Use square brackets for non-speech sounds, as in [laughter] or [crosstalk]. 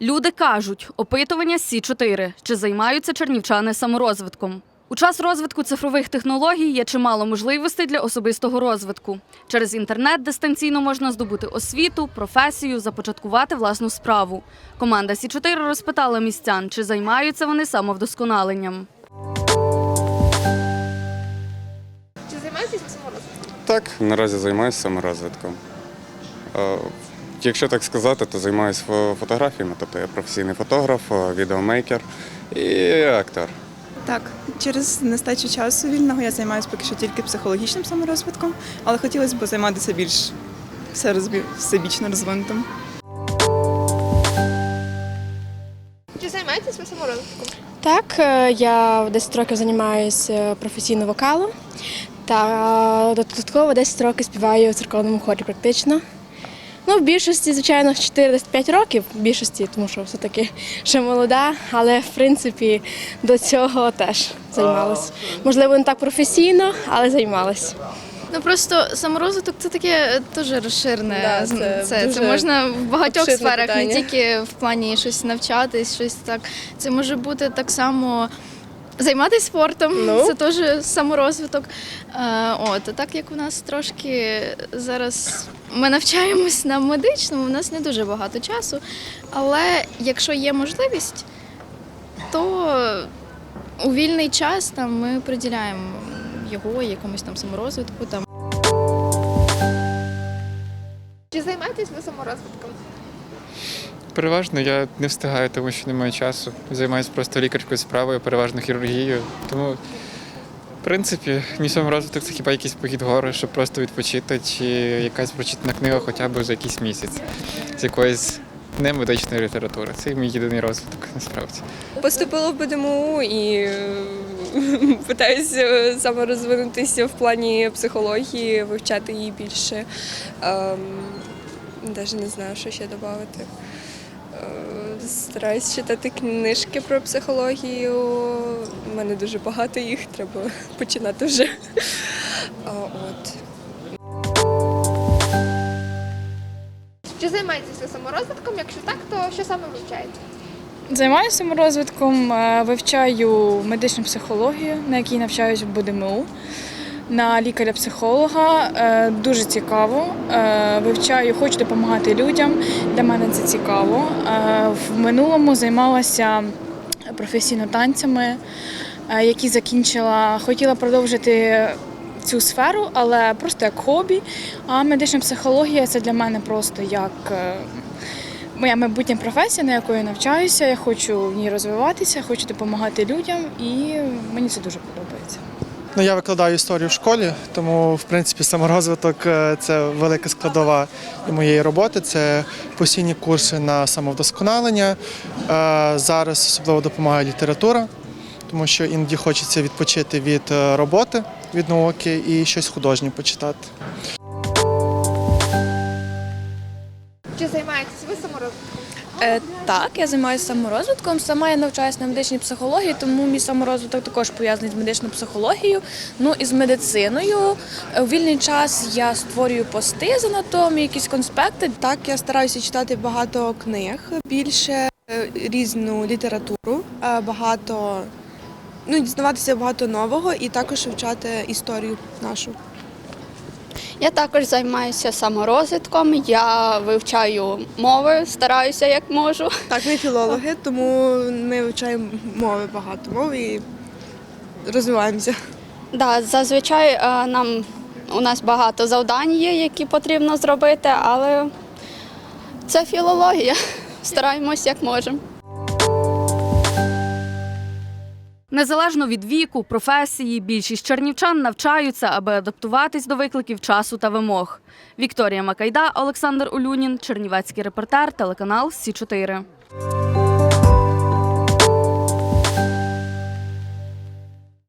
Люди кажуть, опитування Сі 4 чи займаються чернівчани саморозвитком. У час розвитку цифрових технологій є чимало можливостей для особистого розвитку. Через інтернет дистанційно можна здобути освіту, професію, започаткувати власну справу. Команда Сі 4 розпитала містян, чи займаються вони самовдосконаленням. Чи займаєтесь саморозвитком? Так, наразі займаюся саморозвитком. Е, Якщо так сказати, то займаюся фотографіями, тобто я професійний фотограф, е, відеомейкер і актор. Так, через нестачу часу вільного я займаюся поки що тільки психологічним саморозвитком, але хотілося б займатися більш всебічно розвинутим. Чи займаєтесь ви саморозвитком? Так, е, я 10 років займаюся професійно вокалом та додатково 10 років співаю в церковному хорі практично. Ну, в більшості, звичайно, 4-5 років, в більшості, тому що все-таки ще молода, але в принципі до цього теж займалась. Можливо, не так професійно, але займалась. Ну просто саморозвиток це таке дуже розширене. Да, це це, це можна в багатьох сферах, питання. не тільки в плані щось навчатись, щось так. Це може бути так само. Займатися спортом Ну. це теж саморозвиток. Е, от, а так як у нас трошки зараз ми навчаємось на медичному, у нас не дуже багато часу. Але якщо є можливість, то у вільний час там ми приділяємо його якомусь там саморозвитку. Там Чи займаєтесь ви саморозвитком? Переважно я не встигаю, тому що немає часу. Займаюся просто лікарською справою, переважно хірургією. Тому, в принципі, мій саморозвиток це хіба якийсь похід гори, щоб просто відпочити, чи якась прочитана книга хоча б за якийсь місяць з якоїсь немедичної літератури. Це мій єдиний розвиток насправді. Поступила в БДМУ і е, [laughs] питаюся саморозвинутися в плані психології, вивчати її більше. Ем, Навіть не знаю, що ще додати. Е, Стараюсь читати книжки про психологію. У мене дуже багато їх, треба [laughs] починати вже. А, От. Чи займаєтесь ви саморозвитком? Якщо так, то що саме вивчаєте? Займаюся саморозвитком, е, вивчаю медичну психологію, на якій навчаюсь в БДМУ, на лікаря-психолога. Е, Дуже цікаво. Е, Вивчаю, хочу допомагати людям. Для мене це цікаво. Е, В минулому займалася професійно танцями, які закінчила. Хотіла продовжити цю сферу, але просто як хобі. А медична психологія це для мене просто як. моя майбутня професія, на якої навчаюся. Я хочу в ній розвиватися, хочу допомагати людям, і мені це дуже подобається. Ну, я викладаю історію в школі, тому в принципі саморозвиток е, це велика складова моєї роботи. Це постійні курси на самовдосконалення. Е, Зараз особливо допомагає література, тому що іноді хочеться відпочити від е, роботи, від науки і щось художнє почитати. Чи займаєтесь ви саморозвитком? Е, так, я займаюся саморозвитком. Сама я навчаюся на медичній психології, тому мій саморозвиток також пов'язаний з медичною психологією, ну і з медициною. Е, У вільний час я створюю пости з анатомії, якісь конспекти. Так, я стараюся читати багато книг, більше е, різну літературу, багато ну, дізнаватися багато нового і також вивчати історію нашу. Я також займаюся саморозвитком. Я вивчаю мови, стараюся як можу. Так, ми філологи, тому ми вивчаємо мови багато мов і розвиваємося. Да, зазвичай е, нам у нас багато завдань є, які потрібно зробити, але це філологія. [laughs] Стараємось як можемо. Незалежно від віку, професії, більшість чернівчан навчаються, аби адаптуватись до викликів часу та вимог. Вікторія Макайда, Олександр Улюнін, Чернівецький репортер, телеканал Сі 4